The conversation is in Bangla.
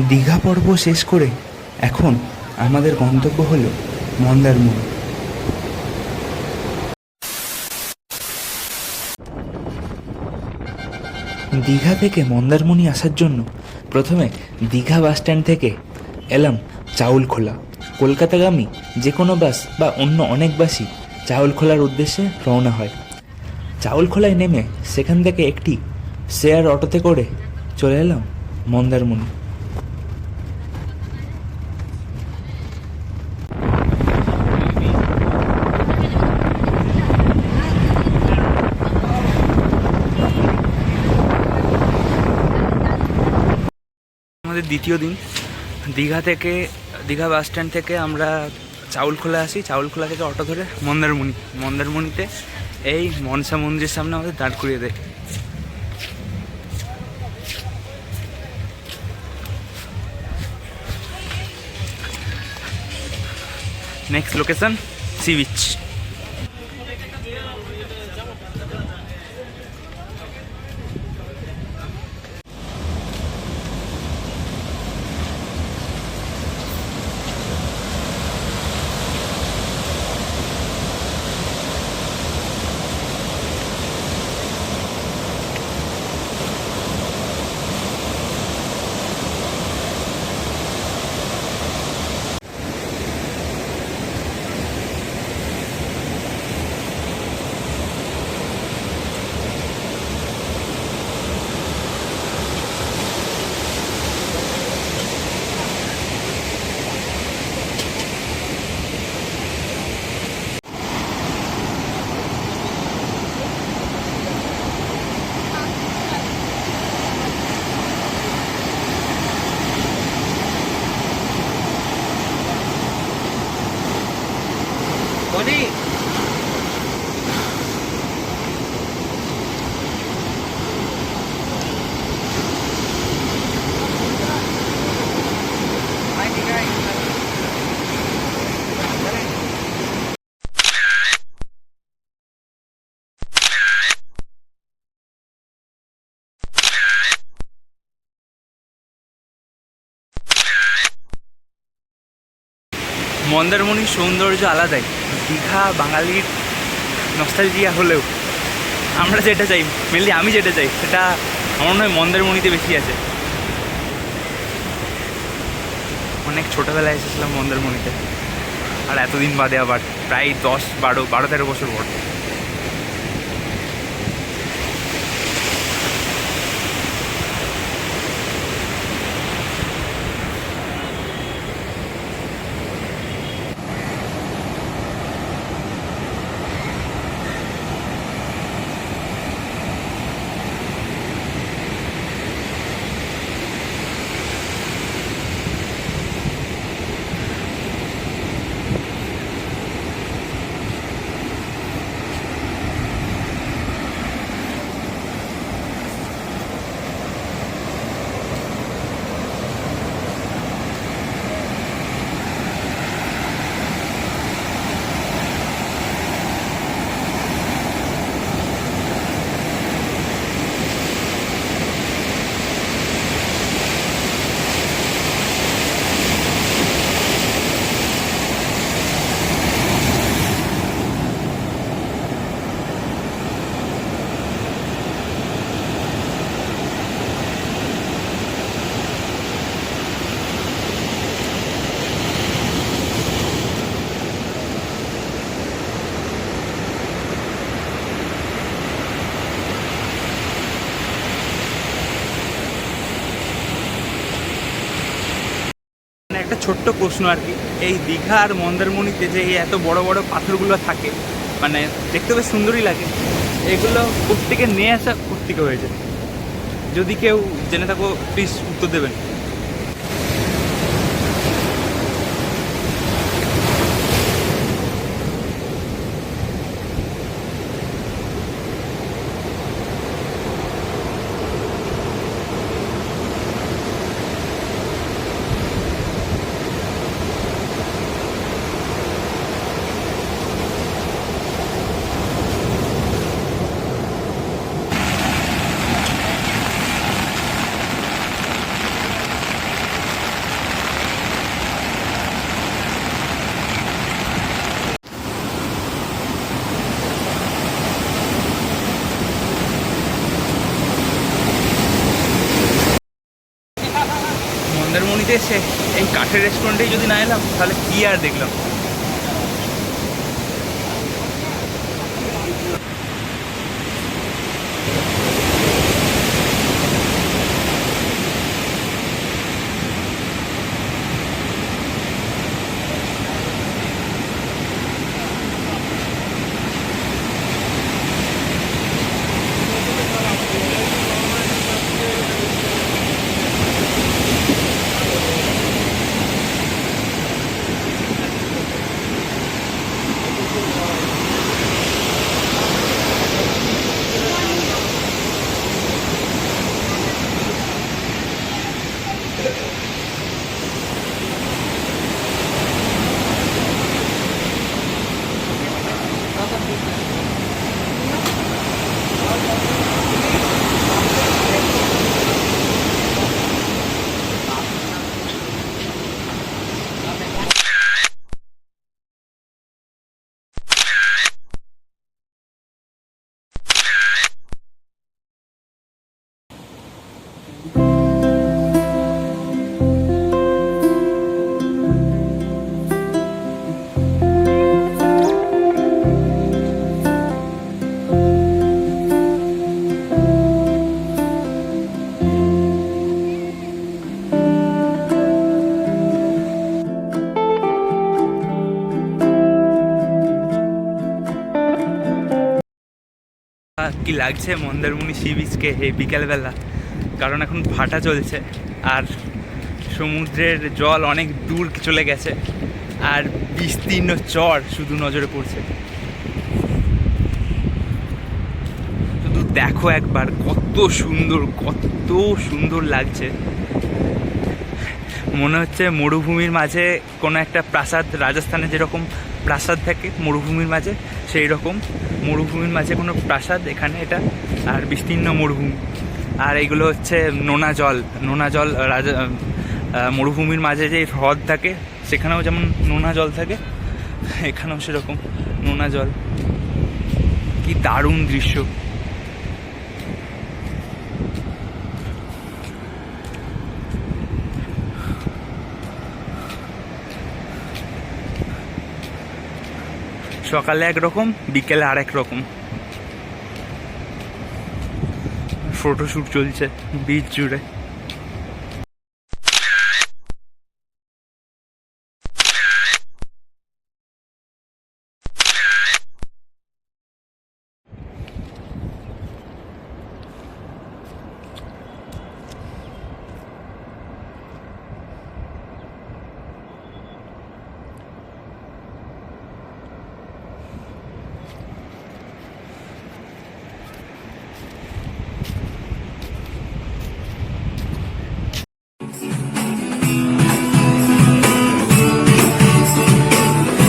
দীঘা পর্ব শেষ করে এখন আমাদের গন্তব্য হল মন্দারমণি। দীঘা থেকে মন্দারমণি আসার জন্য প্রথমে দীঘা বাস স্ট্যান্ড থেকে এলাম চাউলখোলা। কলকাতাগামী যে কোনো বাস বা অন্য অনেক বাসই চাউলখোলার উদ্দেশ্যে রওনা হয়। চাউলখোলায় নেমে সেখান থেকে একটি শেয়ার অটোতে করে চলে এলাম মন্দারমণি। আমাদের দ্বিতীয় দিন। দীঘা থেকে, দীঘা বাস স্ট্যান্ড থেকে আমরা চাউলখোলা আসি। চাউলখোলা থেকে অটো ধরে মন্দারমণি। মন্দারমণিতে এই মনসা মন্দিরের সামনে আমাদের দাঁড় করিয়ে দেয়। নেক্সট লোকেশন সি বিচ মন্দারমণির সৌন্দর্য আলাদাই। দীঘা, বাঙালির নস্টালজিয়া হলেও। আমরা যেটা চাই মেনলি আমি যেটা চাই, সেটা আমার মনে হয় মন্দারমণিতে বেশি আছে। অনেক ছোটোবেলায় এসেছিলাম মন্দারমণিতে। আর এতদিন বাদে আবার প্রায় দশ, বারো বারো, তেরো বছর পর। ছোট্ট প্রশ্ন আর কি। এই দীঘা আর মন্দারমণিতে যে এই এত বড় বড় পাথরগুলো থাকে মানে দেখতে বেশ সুন্দরই লাগে। এগুলো কোথেকে নিয়ে আসা প্রত্যেকে হয়েছে যদি কেউ জেনে থাকো প্লিজ উত্তর দেবেন। এসে এই কাঠের রেস্টুরেন্টেই যদি না এলাম তাহলে কী আর দেখলাম? কি লাগছে মন্দারমণি সি বিচকে? এই বিকেলবেলা। কারণ এখন ভাটা চলছে। আর সমুদ্রের জল অনেক দূর চলে গেছে। আর বিস্তীর্ণ চর শুধু নজরে পড়ছে। শুধু দেখো একবার, কত সুন্দর কত সুন্দর লাগছে। মনে হচ্ছে মরুভূমির মাঝে কোনো একটা প্রাসাদ, রাজস্থানে যেরকম প্রাসাদ থাকে মরুভূমির মাঝে, সেই রকম মরুভূমির মাঝে কোনো প্রাসাদ এখানে এটা, আর বিস্তীর্ণ মরুভূমি। আর এইগুলো হচ্ছে নোনা জল নোনা জল রাজা মরুভূমির মাঝে যে হ্রদ থাকে, সেখানেও যেমন নোনা জল থাকে, এখানেও সেরকম নোনা জল। কি দারুণ দৃশ্য। সকালে একরকম বিকেলে আরেক রকম। ফটোশ্যুট চলছে বিচ জুড়ে।